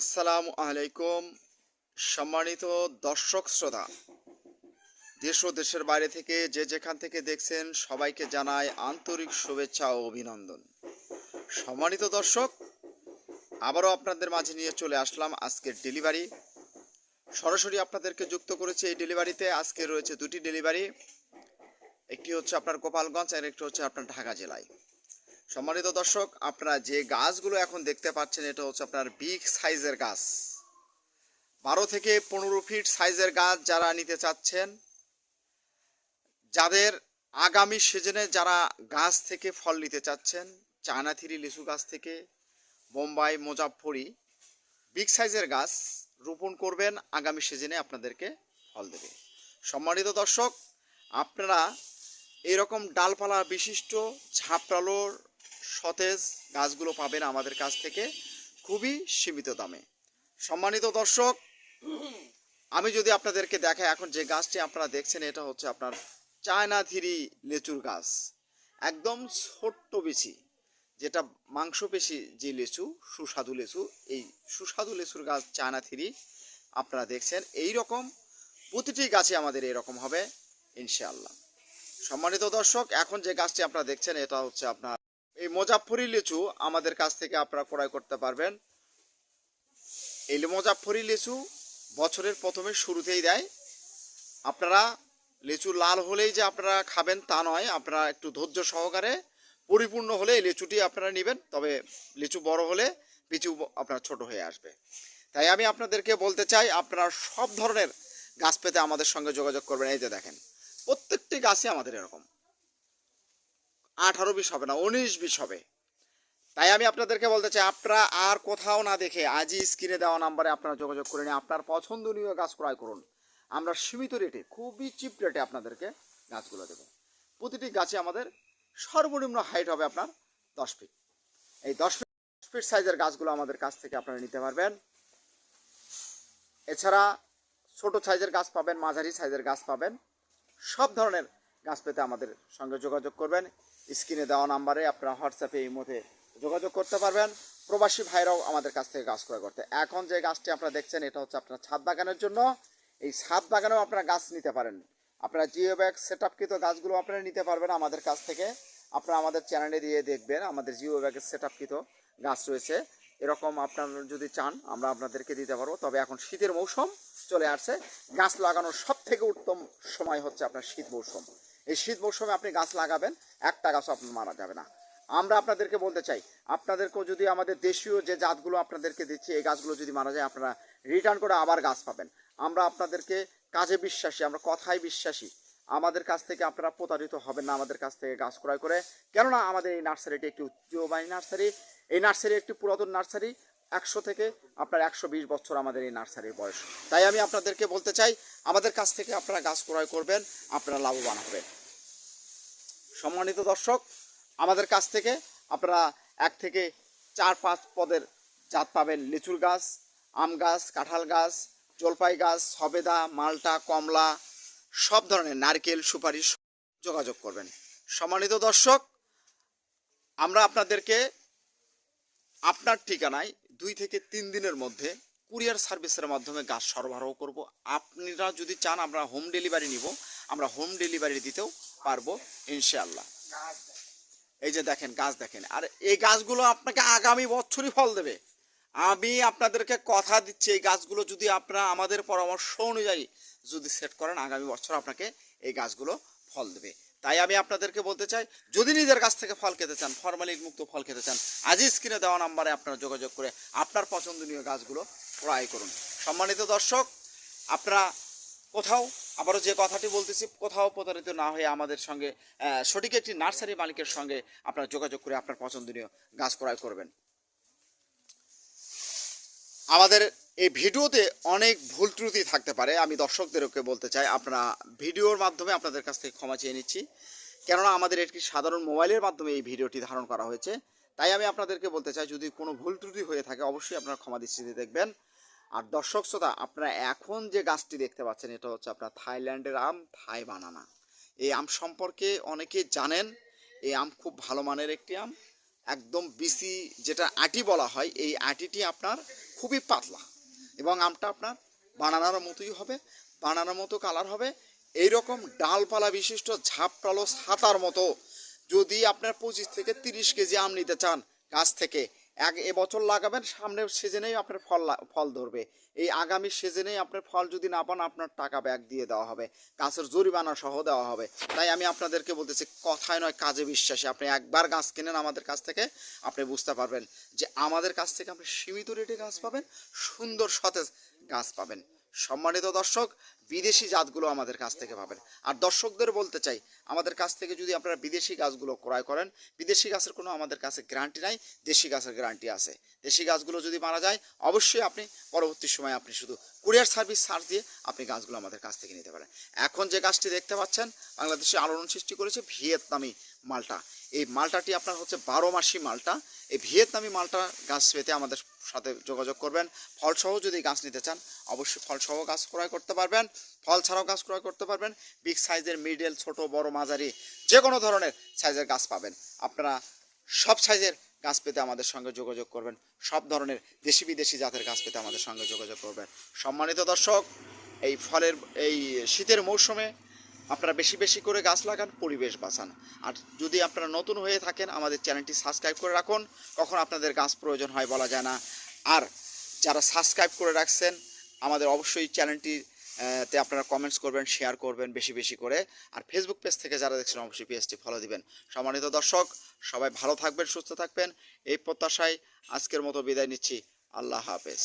আসসালামু আলাইকুম, সম্মানিত দর্শক শ্রোতা। দেশ ও দেশের বাইরে থেকে যে যেখান থেকে দেখছেন, সবাইকে জানাই আন্তরিক শুভেচ্ছা ও অভিনন্দন। সম্মানিত দর্শক, আবারও আপনাদের মাঝে নিয়ে চলে আসলাম আজকের ডেলিভারি। সরাসরি আপনাদেরকে যুক্ত করেছে এই ডেলিভারিতে। আজকে রয়েছে দুটি ডেলিভারি। একটি হচ্ছে আপনার গোপালগঞ্জ আর একটি হচ্ছে আপনার ঢাকা জেলায়। সম্মানিত দর্শক, আপনারা যে গাছগুলো এখন দেখতে পাচ্ছেন, এটা হচ্ছে আপনার বিগ সাইজের গাছ। বারো থেকে পনেরো ফিট সাইজের গাছ যারা নিতে চাচ্ছেন, যাদের আগামী সিজনে যারা গাছ থেকে ফল নিতে চাচ্ছেন চায়না থিরি লিচু গাছ থেকে, বোম্বাই মোজাফরি বিগ সাইজের গাছ রোপণ করবেন, আগামী সিজনে আপনাদেরকে ফল দেবে। সম্মানিত দর্শক, আপনারা এরকম ডালপালা বিশিষ্ট ঝাপড়ালোর সতেজ গাছগুলো পাবেন আমাদের কাছ থেকে খুবই সীমিত দামে। সম্মানিত দর্শক, আমি যদি আপনাদেরকে দেখাই এখন যে গাছটি আপনারা দেখছেন, এটা হচ্ছে আপনার চায়না থিরি লেচুর গাছ। একদম ছোট্ট বেশি যেটা মাংসপেশি যে লেচু, সুস্বাদু লেচু, এই সুস্বাদু লেচুর গাছ চায়না থিরি আপনারা দেখছেন। এই রকম প্রতিটি গাছে আমাদের এরকম হবে, ইনশাআল্লাহ। সম্মানিত দর্শক, এখন যে গাছটি আপনারা দেখছেন, এটা হচ্ছে আপনার এই মোজাফরি লিচু আমাদের কাছ থেকে আপনারা ক্রয় করতে পারবেন। এই মোজাফরি লিচু বছরের প্রথমে শুরুতেই দেয়। আপনারা লিচু লাল হলেই যে আপনারা খাবেন তা নয়, আপনারা একটু ধৈর্য সহকারে পরিপূর্ণ হলে এই লিচুটি আপনারা নেবেন, তবে লিচু বড় হলে লিচু আপনার ছোট হয়ে আসবে। তাই আমি আপনাদেরকে বলতে চাই, আপনারা সব ধরনের গাছ পেতে আমাদের সঙ্গে যোগাযোগ করবেন। এই যে দেখেন, প্রত্যেকটি গাছই আমাদের এরকম। আঠারো বিশ হবে না, উনিশ বিশ হবে। তাই আমি আপনাদেরকে বলতে চাই, আপনারা আর কোথাও না দেখে আজই স্ক্রিনে দেওয়া নাম্বারে আপনারা যোগাযোগ করে নিয়ে আপনার পছন্দনীয় গাছ ক্রয় করুন। আমরা সীমিত রেটে, খুবই চিপ রেটে আপনাদেরকে গাছগুলো দেবো। প্রতিটি গাছে আমাদের সর্বনিম্ন হাইট হবে আপনার দশ ফিট। এই দশ ফিট দশ ফিট সাইজের গাছগুলো আমাদের কাছ থেকে আপনারা নিতে পারবেন। এছাড়া ছোট সাইজের গাছ পাবেন, মাঝারি সাইজের গাছ পাবেন। সব ধরনের গাছ পেতে আমাদের সঙ্গে যোগাযোগ করবেন। স্ক্রিনে দেওয়া নাম্বারে আপনারা হোয়াটসঅ্যাপে এই মধ্যে যোগাযোগ করতে পারবেন। প্রবাসী ভাইরাও আমাদের কাছ থেকে গাছ ক্রয় করতে। এখন যে গাছটি আপনারা দেখছেন, এটা হচ্ছে আপনার ছাদ বাগানের জন্য। এই ছাদ বাগানেও আপনারা গাছ নিতে পারেন। আপনারা জিও ব্যাগ সেট আপকৃত গাছগুলো আপনারা নিতে পারবেন আমাদের কাছ থেকে। আপনারা আমাদের চ্যানেলে দিয়ে দেখবেন, আমাদের জিও ব্যাগের সেট আপকৃত গাছ রয়েছে। এরকম আপনারা যদি চান, আমরা আপনাদেরকে দিতে পারব। তবে এখন শীতের মৌসুম চলে আসছে। গাছ লাগানোর সব থেকে উত্তম সময় হচ্ছে আপনার শীত মৌসুম। এই শীত মৌসুমে আপনি গাছ লাগাবেন, একটা গাছও আপনার মারা যাবে না। আমরা আপনাদেরকে বলতে চাই, আপনাদেরকেও যদি আমাদের দেশীয় যে জাতগুলো আপনাদেরকে দিচ্ছি, এই গাছগুলো যদি মারা যায়, আপনারা রিটার্ন করে আবার গাছ পাবেন। আমরা আপনাদেরকে কাজে বিশ্বাসী, আমরা কথায় বিশ্বাসী। আমাদের কাছ থেকে আপনারা প্রতারিত হবেন না আমাদের কাছ থেকে গাছ ক্রয় করে। কেননা আমাদের এই নার্সারিটি একটি ঐতিহ্যবাহী নার্সারি। এই নার্সারি একটি পুরাতন নার্সারি। একশো থেকে আপনার একশো বিশ বছর আমাদের এই নার্সারির বয়স। তাই আমি আপনাদেরকে বলতে চাই, আমাদের কাছ থেকে আপনারা গাছ ক্রয় করবেন, আপনারা লাভবান হবেন। সম্মানিত দর্শক, আমাদের কাছ থেকে আপনারা এক থেকে চার পাঁচ পদের জাত পাবেন লিচুর গাছ, আম গাছ, কাঁঠাল গাছ, জলপাই গাছ, সবেদা, মালটা, কমলা, সব ধরনের নারকেল, সুপারি যোগাযোগ করবেন। সম্মানিত দর্শক, আমরা আপনাদেরকে আপনার ঠিকানায় দুই থেকে তিন দিনের মধ্যে কুরিয়ার সার্ভিসের মাধ্যমে গাছ সরবরাহ করব। আপনারা যদি চান, আমরা হোম ডেলিভারি নিব। আমরা হোম ডেলিভারি দিতেও পারব, ইনশাআল্লাহ। এই যে দেখেন, গাছ দেখেন। আর এই গাছগুলো আপনাকে আগামী বছরই ফল দেবে। আমি আপনাদেরকে কথা দিচ্ছি, এই গাছগুলো যদি আপনারা আমাদের পরামর্শ অনুযায়ী যদি সেট করেন, আগামী বছর আপনাকে এই গাছগুলো ফল দেবে। তাই আমি আপনাদেরকে বলতে চাই, যদি নিজের কাছ থেকে ফল খেতে চান ফরমালিন মুক্ত ফল খেতে চান আজই স্ক্রিনে দেওয়া নাম্বারে আপনারা যোগাযোগ করে আপনার পছন্দনীয় গাছগুলো ক্রয় করুন। সম্মানিত দর্শক, আপনারা কোথাও, আবারও যে কথাটি বলতেছি, কোথাও প্রতারিত না হয়ে আমাদের সঙ্গে সঠিক একটি নার্সারি মালিকের সঙ্গে আপনারা যোগাযোগ করে আপনার পছন্দনীয় গাছ ক্রয় করবেন। আমাদের এই ভিডিওতে অনেক ভুল ত্রুটি থাকতে পারে। আমি দর্শকদেরকে বলতে চাই, আপনারা ভিডিওর মাধ্যমে আপনাদের কাছ থেকে ক্ষমা চেয়ে নিচ্ছি। কেননা আমাদের একটি সাধারণ মোবাইলের মাধ্যমে এই ভিডিওটি ধারণ করা হয়েছে। তাই আমি আপনাদেরকে বলতে চাই, যদি কোনো ভুল ত্রুটি হয়ে থাকে, অবশ্যই আপনারা ক্ষমা দৃষ্টিতে দেখবেন। আর দর্শক শ্রোতা, আপনারা এখন যে গাছটি দেখতে পাচ্ছেন, এটা হচ্ছে আপনার থাইল্যান্ডের আম, থাই বানানা। এই আম সম্পর্কে অনেকে জানেন, এই আম খুব ভালো মানের একটি আম। একদম বিসি যেটা আটি বলা হয়, এই আটিটি আপনার খুবই পাতলা। এবং আমটা আপনার বানানার মতোই হবে, বানানার মতো কালার হবে। এই রকম ডালপালা বিশিষ্ট ঝাপটালো ছাতার মতো যদি আপনার পঁচিশ থেকে তিরিশ কেজি আম নিতে চান গাছ থেকে এক এবছর লাগাবেন, সামনের সিজনেই আপনার ফল ফল ধরবে। এই আগামী সিজনেই আপনার ফল যদি না পান, আপনার টাকা ব্যাগ দিয়ে দেওয়া হবে। গাছের জরিমানা সহ দেওয়া হবে। তাই আমি আপনাদেরকে বলতেছি কথায় নয়, কাজে বিশ্বাসী। আপনি একবার গাছ কেনেন আমাদের কাছ থেকে, আপনি বুঝতে পারবেন যে আমাদের কাছ থেকে আপনি সীমিত রেটে গাছ পাবেন, সুন্দর সতেজ গাছ পাবেন। সম্মানিত দর্শক, বিদেশি জাতগুলো আমাদের কাছ থেকে পাবেন আর দর্শকদের বলতে চাই, আমাদের কাছ থেকে যদি আপনারা বিদেশি গাছগুলো ক্রয় করেন, বিদেশি গাছের কোনো আমাদের কাছে গ্যারান্টি নাই, দেশি গাছের গ্যারান্টি আছে। দেশি গাছগুলো যদি মারা যায়, অবশ্যই আপনি পরবর্তী সময় আপনি শুধু কুরিয়ার সার্ভিস চার্জ দিয়ে আপনি গাছগুলো আমাদের কাছ থেকে নিতে পারেন। এখন যে গাছটি দেখতে পাচ্ছেন, বাংলাদেশে আলোড়ন সৃষ্টি করেছে ভিয়েতনামি মালটা। এই মালটাটি আপনার হচ্ছে বারো মাসি মালটা। এই ভিয়েতনামি মালটা গাছ পেতে আমাদের সাথে যোগাযোগ করবেন। ফলসহ যদি গাছ নিতে চান, অবশ্যই ফলসহ গাছ ক্রয় করতে পারবেন। ফল ছাড়াও গাছ ক্রয় করতে পারবেন। বিগ সাইজের, মিডল, ছোট, বড়, মাঝারি যে কোনো ধরনের সাইজের গাছ পাবেন। আপনারা সব সাইজের গাছ পেতে আমাদের সঙ্গে যোগাযোগ করবেন। সব ধরনের দেশি বিদেশি জাতের গাছ পেতে আমাদের সঙ্গে যোগাযোগ করবেন। সম্মানিত দর্শক, এই ফলের, এই শীতের মৌসুমে আপনারা বেশি বেশি করে গাছ লাগান, পরিবেশ বাঁচান। আর যদি আপনারা নতুন হয়ে থাকেন, আমাদের চ্যানেলটি সাবস্ক্রাইব করে রাখুন। কখন আপনাদের গাছ প্রয়োজন হয় বলা যায় না। আর যারা সাবস্ক্রাইব করে রাখছেন, আমাদের অবশ্যই চ্যানেলটি তে আপনারা কমেন্টস করবেন শেয়ার করবেন বেশি বেশি করে। আর ফেসবুক পেজ থেকে যারা দেখছেন, অবশ্যই পেজটি ফলো দিবেন। সম্মানিত দর্শক, সবাই ভালো থাকবেন, সুস্থ থাকবেন। এই প্রত্যাশায় আজকের মতো বিদায় নিচ্ছি। আল্লাহ হাফেজ।